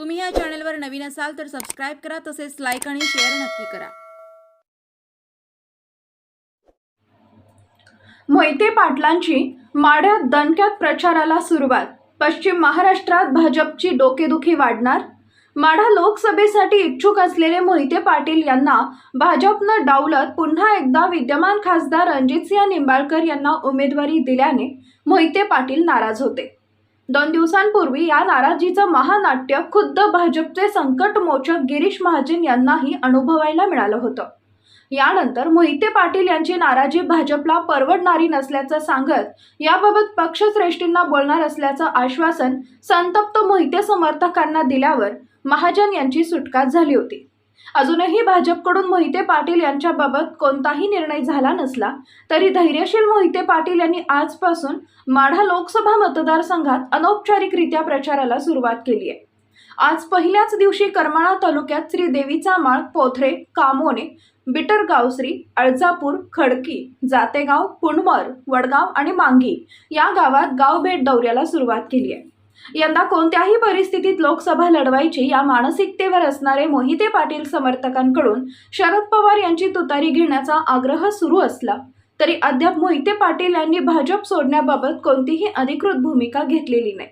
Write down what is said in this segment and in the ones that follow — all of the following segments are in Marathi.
तुम्ही या चॅनलवर नवीन असाल तर सबस्क्राईब करा तसेच लाईक आणि शेअर नक्की करा. मोहिते पाटलांची माढ्यात दणक्यात प्रचाराला सुरुवात. पश्चिम महाराष्ट्रात भाजपची डोकेदुखी वाढणार? माढा लोकसभेसाठी इच्छुक असलेले मोहिते पाटील यांना भाजपनं डावलत पुन्हा एकदा विद्यमान खासदार रणजितसिंह निंबाळकर यांना उमेदवारी दिल्याने मोहिते पाटील नाराज होते. दोन दिवसांपूर्वी या नाराजीचं महानाट्य खुद्द भाजपचे संकटमोचक गिरीश महाजन यांनाही अनुभवायला मिळालं होतं. यानंतर मोहिते पाटील यांची नाराजी भाजपला परवडणारी नसल्याचं सांगत याबाबत पक्षश्रेष्ठींना बोलणार असल्याचं आश्वासन संतप्त मोहिते समर्थकांना दिल्यावर महाजन यांची सुटका झाली होती. अजूनही भाजपकडून मोहिते पाटील यांच्याबाबत कोणताही निर्णय झाला नसला तरी धैर्यशील मोहिते पाटील यांनी आजपासून माढा लोकसभा मतदारसंघात अनौपचारिकरित्या प्रचाराला सुरुवात केली आहे. आज पहिल्याच दिवशी करमाळा तालुक्यात श्री देवीचा माळ पोथरे कामोने बिटरगावश्री अळजापूर खडकी जातेगाव कुणमर वडगाव आणि मांगी या गावात गाव भेट दौऱ्याला सुरुवात केली आहे. यंदा कोणत्याही परिस्थितीत लोकसभा लढवायची या मानसिकतेवर असणारे मोहिते पाटील समर्थकांकडून शरद पवार यांची तुतारी घेण्याचा आग्रह सुरू असला तरी अद्याप मोहिते पाटील यांनी भाजप सोडण्याबाबत कोणतीही अधिकृत भूमिका घेतलेली नाही.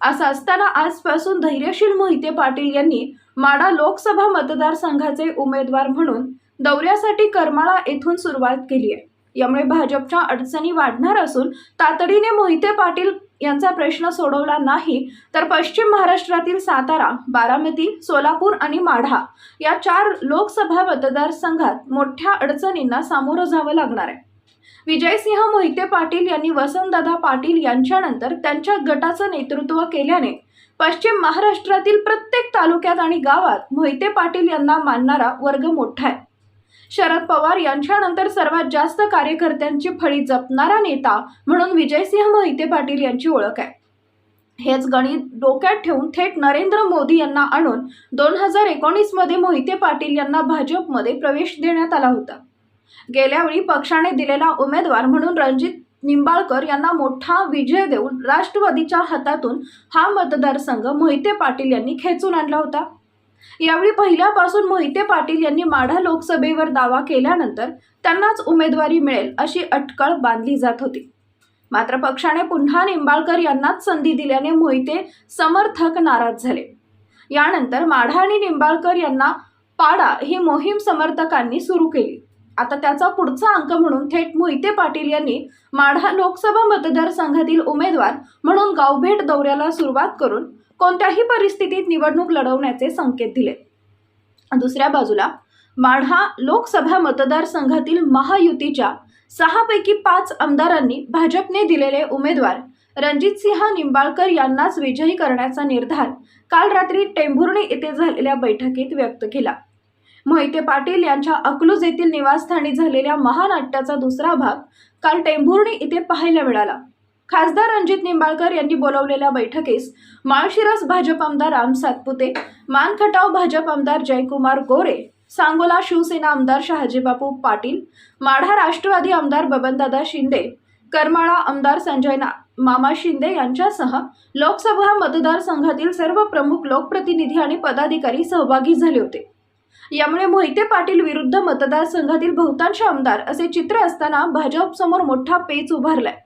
असं असताना आजपासून धैर्यशील मोहिते पाटील यांनी माडा लोकसभा मतदारसंघाचे उमेदवार म्हणून दौऱ्यासाठी करमाळा येथून सुरुवात केली आहे. यामुळे भाजपच्या अडचणी वाढणार असून तातडीने मोहिते पाटील यांचा प्रश्न सोडवला नाही तर पश्चिम महाराष्ट्रातील सातारा बारामती सोलापूर आणि माढा या चार लोकसभा मतदारसंघात मोठ्या अडचणींना सामोरं जावं लागणार आहे. विजयसिंह मोहिते पाटील यांनी वसंतदादा पाटील यांच्यानंतर त्यांच्या गटाचं नेतृत्व केल्याने पश्चिम महाराष्ट्रातील प्रत्येक तालुक्यात आणि गावात मोहिते पाटील यांना मानणारा वर्ग मोठा आहे. शरद पवार यांच्यानंतर सर्वात जास्त कार्यकर्त्यांची फळी जपणारा नेता म्हणून विजयसिंह मोहिते पाटील यांची ओळख आहे. हेच गणित डोक्यात ठेवून थेट नरेंद्र मोदी यांना आणून दोन हजार एकोणीसमध्ये मोहिते पाटील यांना भाजपमध्ये प्रवेश देण्यात आला होता. गेल्यावेळी पक्षाने दिलेला उमेदवार म्हणून रणजित निंबाळकर यांना मोठा विजय देऊन राष्ट्रवादीच्या हातातून हा मतदारसंघ मोहिते पाटील यांनी खेचून आणला होता. यावेळी पहिल्यापासून मोहिते पाटील यांनी माढा लोकसभेवर दावा केल्यानंतर त्यांनाच उमेदवारी मिळेल अशी अटकळ बांधली जात होती. मात्र पक्षाने पुन्हा निंबाळकर यांनाच संधी दिल्याने मोहिते समर्थक नाराज झाले. यानंतर माढा आणि निंबाळकर यांना पाडा ही मोहीम समर्थकांनी सुरू केली. आता त्याचा पुढचा अंक म्हणून थेट मोहिते पाटील यांनी माढा लोकसभा मतदारसंघातील उमेदवार म्हणून गावभेट दौऱ्याला सुरुवात करून कोणत्याही परिस्थितीत निवडणूक लढवण्याचे संकेत दिले. दुसऱ्या बाजूला माढा लोकसभा मतदारसंघातील महायुतीच्या सहापैकी पाच आमदारांनी भाजपने दिलेले उमेदवार रणजितसिंह निंबाळकर यांनाच विजयी करण्याचा निर्धार काल रात्री टेंभुर्णी येथे झालेल्या बैठकीत व्यक्त केला. मोहिते पाटील यांच्या अकलूज येथील निवासस्थानी झालेल्या महानाट्याचा दुसरा भाग काल टेंभुर्णी येथे पाहायला मिळाला. खासदार रणजित निंबाळकर यांनी बोलवलेल्या बैठकीस माळशिरस भाजप आमदार राम सातपुते मानखटाव भाजप आमदार जयकुमार गोरे सांगोला शिवसेना आमदार शहाजीबापू पाटील माढा राष्ट्रवादी आमदार बबनदादा शिंदे करमाळा आमदार संजय मामा शिंदे यांच्यासह लोकसभा मतदारसंघातील सर्व प्रमुख लोकप्रतिनिधी आणि पदाधिकारी सहभागी झाले होते. यामुळे मोहिते पाटील विरुद्ध मतदारसंघातील बहुतांश आमदार असे चित्र असताना भाजपसमोर मोठा पेच उभारलाय.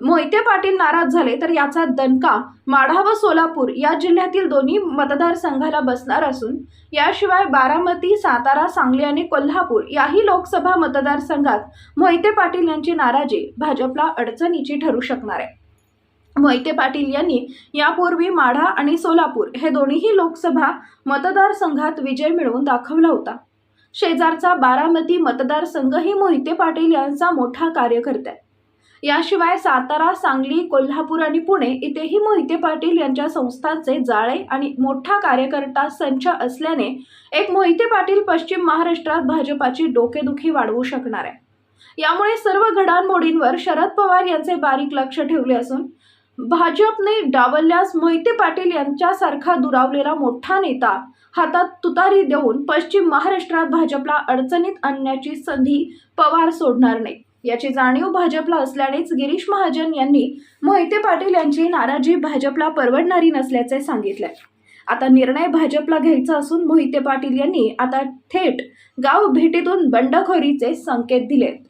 मोहिते पाटील नाराज झाले तर याचा दणका माढा व सोलापूर या जिल्ह्यातील दोन्ही मतदारसंघाला बसणार असून याशिवाय बारामती सातारा सांगली आणि कोल्हापूर याही लोकसभा मतदारसंघात मोहिते पाटील यांची नाराजी भाजपला अडचणीची ठरू शकणार आहे. मोहिते पाटील यांनी यापूर्वी माढा आणि सोलापूर हे दोन्हीही लोकसभा मतदारसंघात विजय मिळवून दाखवला होता. शेजारचा बारामती मतदारसंघही मोहिते पाटील यांचा मोठा कार्यकर्ता आहे. याशिवाय सातारा सांगली कोल्हापूर आणि पुणे इथेही मोहिते पाटील यांच्या संस्थांचे जाळे आणि मोठा कार्यकर्ता संच असल्याने एक मोहिते पाटील पश्चिम महाराष्ट्रात भाजपाची डोकेदुखी वाढवू शकणार आहे. यामुळे सर्व घडामोडींवर शरद पवार यांचे बारीक लक्ष ठेवले असून भाजपने डावलल्यास मोहिते पाटील यांच्यासारखा दुरावलेला मोठा नेता हातात तुतारी देऊन पश्चिम महाराष्ट्रात भाजपला अडचणीत आणण्याची संधी पवार सोडणार नाही. याची जाणीव भाजपला असल्यानेच गिरीश महाजन यांनी मोहिते पाटील यांची नाराजी भाजपला परवडणारी नसल्याचे सांगितले. आता निर्णय भाजपला घ्यायचा असून मोहिते पाटील यांनी आता थेट गाव भेटीतून बंडखोरीचे संकेत दिलेत.